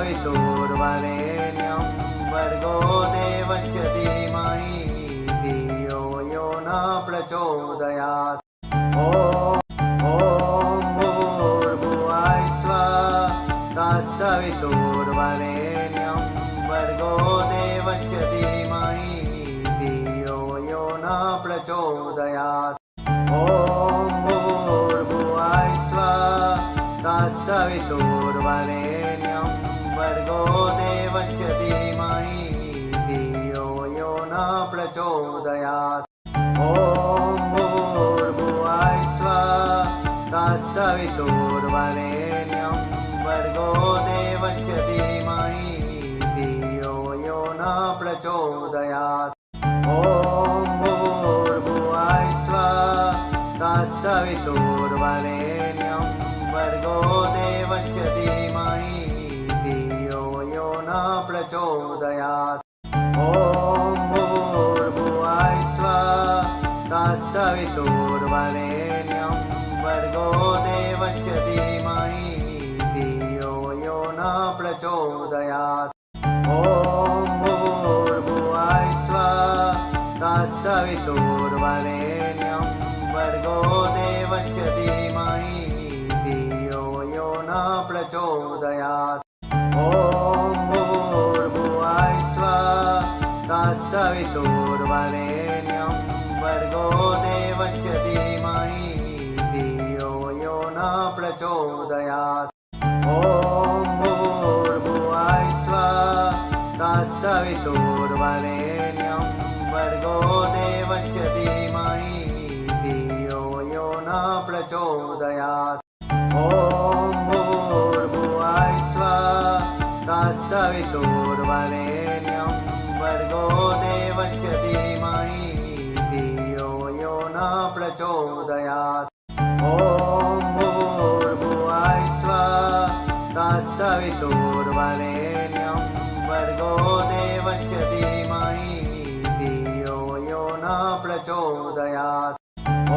तत्सवितुर्वरेण्यं भर्गो देवस्य धीमहि धियो यो न प्रचोदयात् ॐ ॐ भूर्भुवः स्वः तत्सवितुर्वरेण्यं भर्गो देवस्य धीमहि धियो यो न प्रचोदयात्। ॐ भूर्भुवः स्वः तत्सवितुर्वरेण्यं प्रचोदयात् ॐ भूर्भुवः स्वः तत्सवितुर्वरेण्यं भर्गो देवस्य धीमहि धियो यो न प्रचोदयात् ॐ भूर्भुवः स्वः तत्सवितुर्वरेण्यं भर्गो देवस्य धीमहि धियो यो न प्रचोदयात् तत्सवितुर्वरेण्यं भर्गो देवस्य धीमहि धियो यो न प्रचोदयात्। ॐ भूर्भुवः स्वः तत्सवितुर्वरेण्यं भर्गो देवस्य धीमहि धियो यो न प्रचोदयात्। ॐ भूर्भुवः स्वः तत्सवितुर्वरेण्यं प्रचोदयात् ॐ भूर्भुवः स्वः तत्सवितुर्वरेण्यं भर्गो देवस्य धीमहि धियो यो न प्रचोदयात्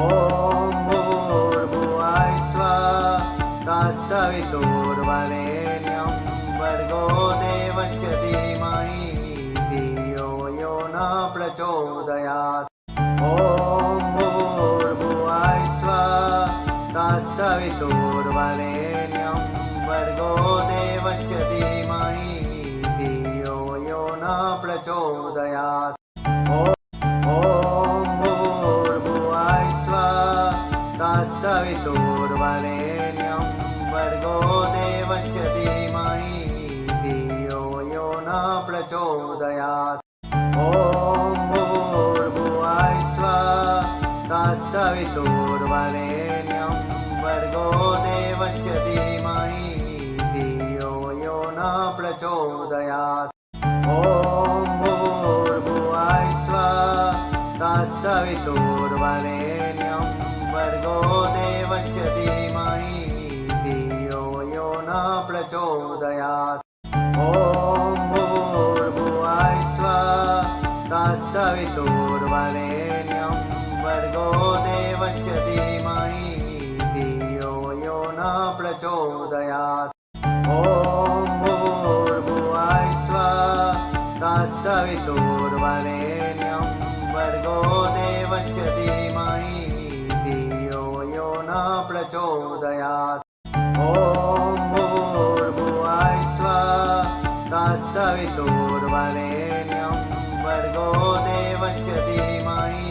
ॐ भूर्भुवः स्वः तत्सवितुर्वरेण्यं भर्गो देवस्य धीमहि धियो यो न प्रचोदयात् प्रचोदयात्। ॐ भूर्भुवः स्वः। तत्सवितुर्वरेण्यं भर्गो देवस्य धीमहि धियो यो न प्रचोदयात्। ॐ भूर्भुवः स्वः। तत्सवितुर्वरेण्यं भर्गो देवस्य धीमहि धियो यो न प्रचोदयात् तत्सवितुर्वरेण्यं वर्गो देवस्य धीमहि धियो यो न प्रचोदयात्। ॐ भूर्भुवः स्वः तत्सवितुर्वरेण्यं દૂર્વરેણ્યં વર્ગો દેવસ્ય ધીમહિ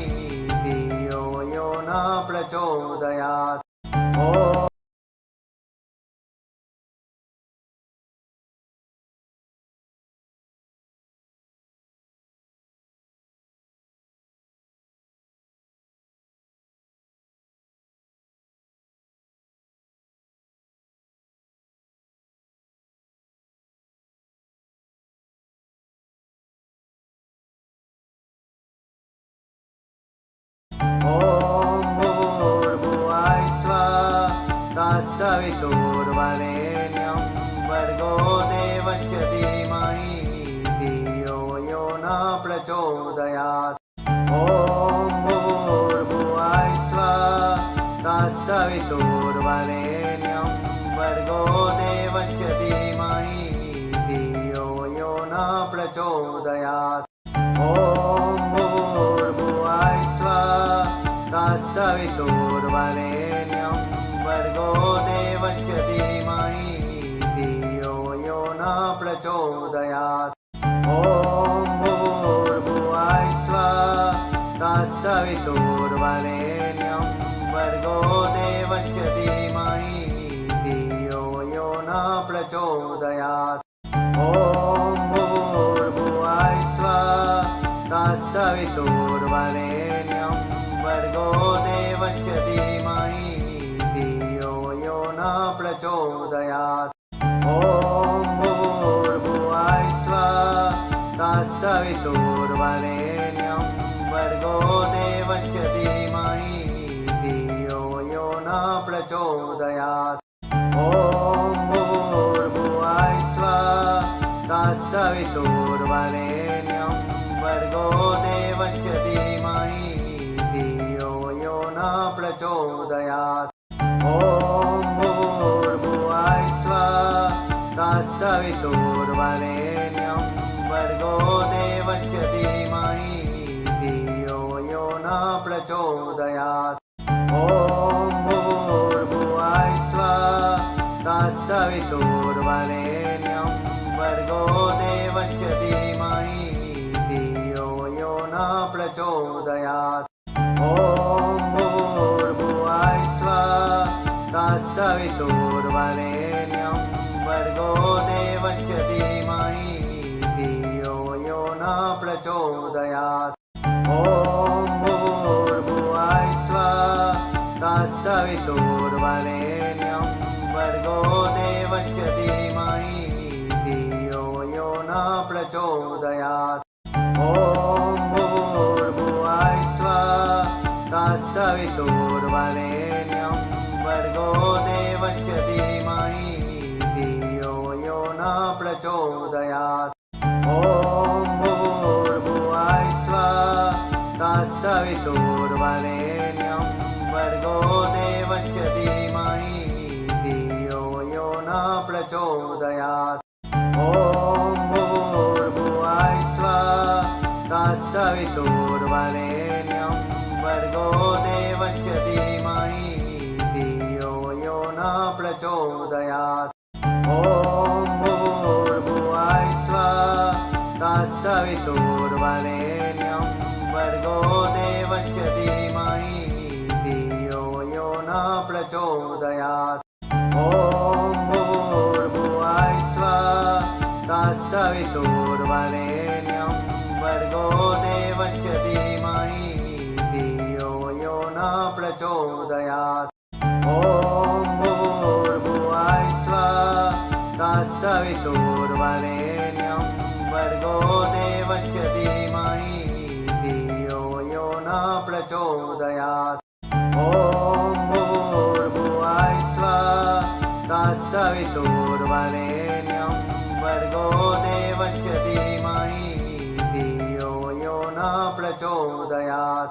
ધિયો ન પ્રચોદયાत् ॐ तत्सवितुर्वरेण्यं भर्गो देवस्य धीमहि न प्रचोदयात् ॐ भूर्भुवः स्वः तत्सवितुर्वरेण्यं भर्गो देवस्य धीमहि धियो यो न प्रचोदयात् ॐ भूर्भुवः स्वः तत्सवितुर्वरेण्यं प्रचोदयात् ॐ भूर्भुवः स्वः तत्सवितुर्वरेण्यं भर्गो देवस्य धीमहि धियो यो न प्रचोदयात् ॐ भूर्भुवः स्वः तत्सवितुर्वरेण्यं भर्गो देवस्य धीमहि धियो यो न प्रचोदयात् तत्सवितुर्वरेण्यं भर्गो देवस्य धीमहि धियो यो न प्रचोदयात् ॐ भूर्भुवः स्वः तत्सवितुर्वरेण्यं भर्गो देवस्य धीमहि धियो यो न प्रचोदयात् ॐ भूर्भुवः स्वः तत्सवितुर्वरेण्यं प्रचोदयात् ॐ भूर्भुवः स्वः तत्सवितुर्वरेण्यं भर्गो देवस्य धीमहि धियो यो न प्रचोदयात् ॐ भूर्भुवः स्वः तत्सवितुर्वरेण्यं भर्गो देवस्य धीमहि धियो यो न प्रचोदयात् तत्सवितुर्वरेण्यं भर्गो देवस्य धीमहि धियो यो न प्रचोदयात्। ॐ भूर्भुवः स्वः तत्सवितुर्वरेण्यं भर्गो देवस्य धीमहि धियो यो न प्रचोदयात् प्रचोदयात् ॐ भूर्भुवः स्वः तत्सवितुर्वरेण्यं भर्गो देवस्य धीमहि धियो यो न प्रचोदयात्। ॐ भूर्भुवः स्वः तत्सवितुर्वरेण्यं भर्गो देवस्य धीमहि धियो यो न प्रचोदयात्। ॐ तत्सवितुर्वरेण्यं भर्गो देवस्य धीमहि यो न प्रचोदयात्। ॐ स्वः तत्सवितुर्वरेण्यं भर्गो देवस्य धीमहि यो न प्रचोदयात्।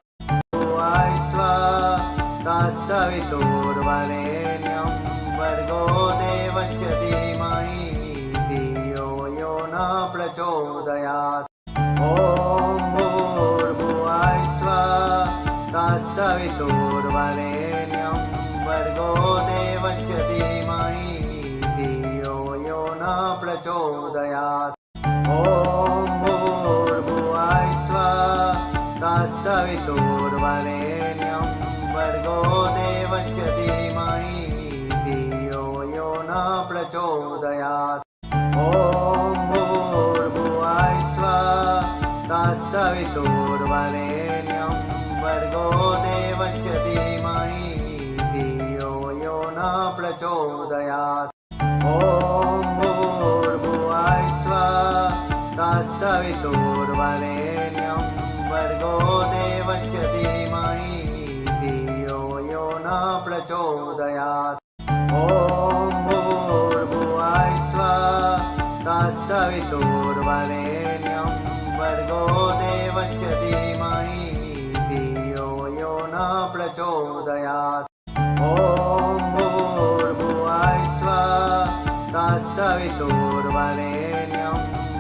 तत्सवितुर्वरेण्यं प्रचोदयात् ॐ भूर्भुवः स्वः तत्सवितुर्वरेण्यं भर्गो देवस्य धीमहि धियो यो न प्रचोदयात् ॐ भूर्भुवः स्वः तत्सवितुर्वरेण्यं भर्गो देवस्य धीमहि धियो यो न प्रचोदयात् तत्सवितुर्वरेण्यं भर्गो देवस्य धीमहि धियो यो न प्रचोदयात्। ॐ भूर्भुवः स्वः तत्सवितुर्वरेण्यं भर्गो देवस्य धीमहि धियो यो न प्रचोदयात्। ॐ भूर्भुवः स्वः तत्सवितुर्वरेण्यं भर्गो देवस्य धीमहि धियो यो न प्रचोदयात्। ॐ ॐर्भुवस्वा तत्सवितुर्वरेण्यं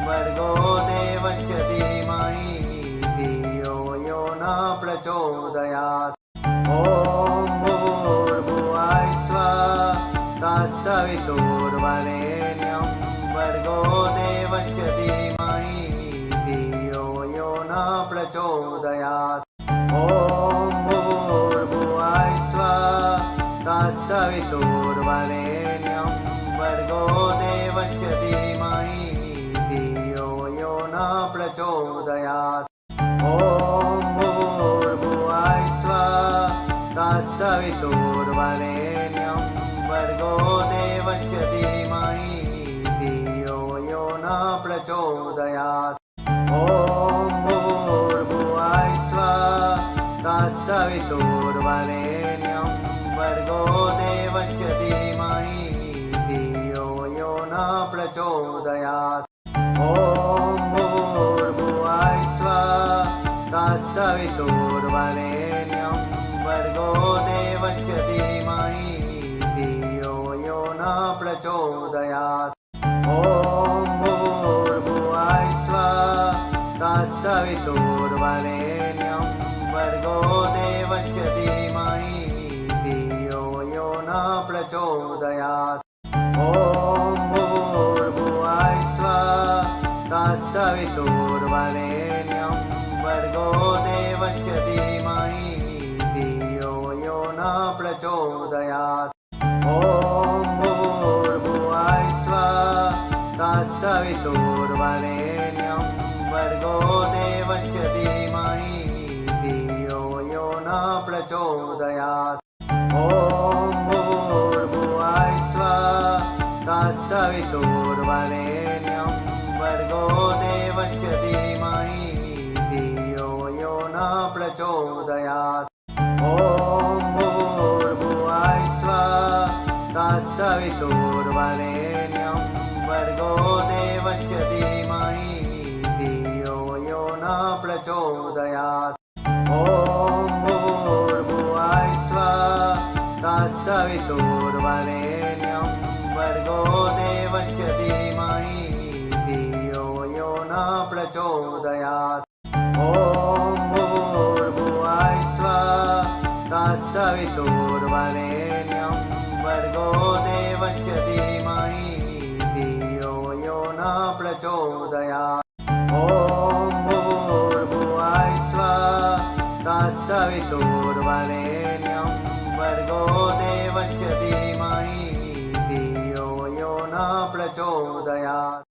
भर्गो देवस्य धीमहि धियो यो न प्रचोदयात्। ॐ ॐर्भुवस्वा तत्सवितुर्वरेण्यं भर्गो देवस्य धीमहि प्रचोदयात् ॐ भूर्भुवः स्वः तत्सवितुर्वरेण्यं ॐ भूर्भुवः स्वः तत्सवितुर्वरेण्यं भर्गो देवस्य धीमहि धियो यो न प्रचोदयात् ॐ स्वः तत्सवितुर्वरेण्यं भर्गो देवस्य धीमहि धियो यो न प्रचोदयात् प्रचोदयात् ॐ भूर्भुवः स्वः तत्सवितुर्वरेण्यं भर्गो देवस्य धीमहि धियो यो न प्रचोदयात् ॐ भूर्भुवः स्वः तत्सवितुर्वरेण्यं भर्गो देवस्य धीमहि धियो यो न प्रचोदयात् ધૂર્વરેણ્યં વર્ગો દેવસ્ય ધીમહિ ધિયો યો ન પ્રચોદયા ॐ ભૂર્ભુવાય સ્વ તત્સવિતુર્વરેણ્યં વર્ગો દેવસ્ય ધીમહિ ધિયો યો ન પ્રચોદયા